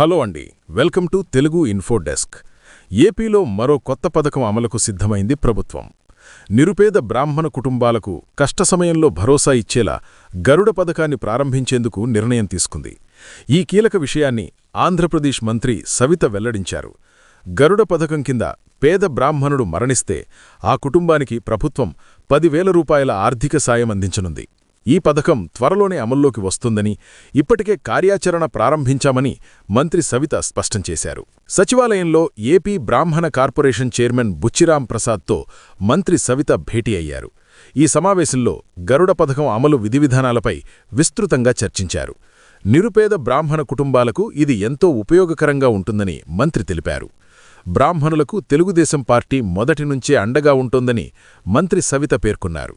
Hello అండి welcome to Telugu info desk. ఏపీలో మరో కొత్త పథకం అమలుకు సిద్ధమైంది ప్రభుత్వం. నిరుపేద బ్రాహ్మణ కుటుంబాలకు కష్ట సమయంలో భరోసా ఇచ్చేలా గరుడ పథకాన్ని ప్రారంభించేందుకు నిర్ణయం తీసుకుంది. ఈ కీలక విషయాన్ని ఆంధ్రప్రదేశ్ మంత్రి సవిత వెల్లడించారు. గరుడ పథకం కింద పేద బ్రాహ్మణుడు మరణిస్తే ఆ కుటుంబానికి ప్రభుత్వం పదివేల రూపాయల ఆర్థిక సాయం అందించనుంది. ఈ పథకం త్వరలోనే అమల్లోకి వస్తుందని ఇప్పటికే కార్యాచరణ ప్రారంభించామని మంత్రి సవిత స్పష్టం చేశారు. సచివాలయంలో ఏపీ బ్రాహ్మణ కార్పొరేషన్ చైర్మన్ బుచ్చిరాం ప్రసాద్తో మంత్రి సవిత భేటీ అయ్యారు. ఈ సమావేశంలో గరుడ పథకం అమలు విధివిధానాలపై విస్తృతంగా చర్చించారు. నిరుపేద బ్రాహ్మణ కుటుంబాలకు ఇది ఎంతో ఉపయోగకరంగా ఉంటుందని మంత్రి తెలిపారు. బ్రాహ్మణులకు తెలుగుదేశం పార్టీ మొదటి నుంచే అండగా ఉంటోందని మంత్రి సవిత పేర్కొన్నారు.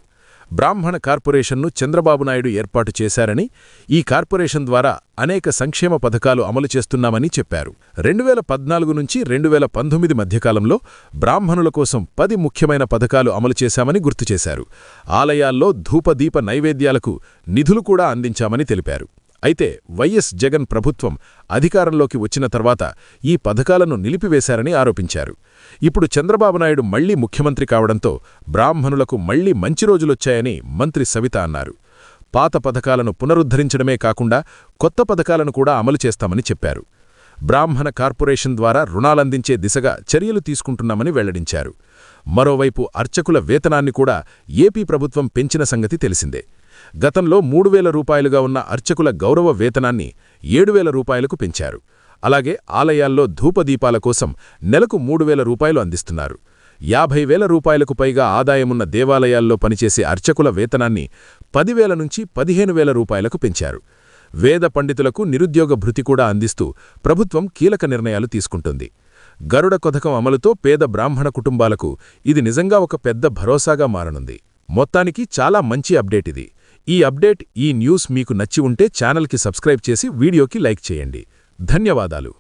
బ్రాహ్మణ కార్పొరేషన్ను చంద్రబాబు నాయుడు ఏర్పాటు చేశారని ఈ కార్పొరేషన్ ద్వారా అనేక సంక్షేమ పథకాలు అమలు చేస్తున్నామని చెప్పారు. రెండు వేల పద్నాలుగు నుంచి రెండు వేల పంతొమ్మిది మధ్యకాలంలో బ్రాహ్మణుల కోసం పది ముఖ్యమైన పథకాలు అమలు చేశామని గుర్తు చేశారు. ఆలయాల్లో ధూపదీప నైవేద్యాలకు నిధులు కూడా అందించామని తెలిపారు. అయితే వైఎస్ జగన్ ప్రభుత్వం అధికారంలోకి వచ్చిన తర్వాత ఈ పథకాలను నిలిపివేశారని ఆరోపించారు. ఇప్పుడు చంద్రబాబు నాయుడు మళ్ళీ ముఖ్యమంత్రి కావడంతో బ్రాహ్మణులకు మళ్ళీ మంచి రోజులొచ్చాయని మంత్రి సవిత అన్నారు. పాత పథకాలను పునరుద్ధరించడమే కాకుండా కొత్త పథకాలను కూడా అమలు చేస్తామని చెప్పారు. బ్రాహ్మణ కార్పొరేషన్ ద్వారా రుణాలందించే దిశగా చర్యలు తీసుకుంటున్నామని వెల్లడించారు. మరోవైపు అర్చకుల వేతనాన్ని కూడా ఏపీ ప్రభుత్వం పెంచిన సంగతి తెలిసిందే. గతంలో మూడు వేల రూపాయలుగా ఉన్న అర్చకుల గౌరవ వేతనాన్ని ఏడు వేల రూపాయలకు పెంచారు. అలాగే ఆలయాల్లో ధూపదీపాల కోసం నెలకు మూడు వేల రూపాయలు అందిస్తున్నారు. యాభై వేల రూపాయలకు పైగా ఆదాయమున్న దేవాలయాల్లో పనిచేసే అర్చకుల వేతనాన్ని పదివేల నుంచి పదిహేను వేల రూపాయలకు పెంచారు. వేద పండితులకు నిరుద్యోగ భృతి కూడా అందిస్తూ ప్రభుత్వం కీలక నిర్ణయాలు తీసుకుంటుంది. గరుడ కొథకం అమలుతో పేద బ్రాహ్మణ కుటుంబాలకు ఇది నిజంగా ఒక పెద్ద భరోసాగా మారనుంది. మొత్తానికి చాలా మంచి అప్డేట్ ఇది. ఈ అప్డేట్ ఈ న్యూస్ మీకు నచ్చి ఉంటే ఛానల్కి సబ్స్క్రైబ్ చేసి వీడియోకి లైక్ చేయండి. ధన్యవాదాలు.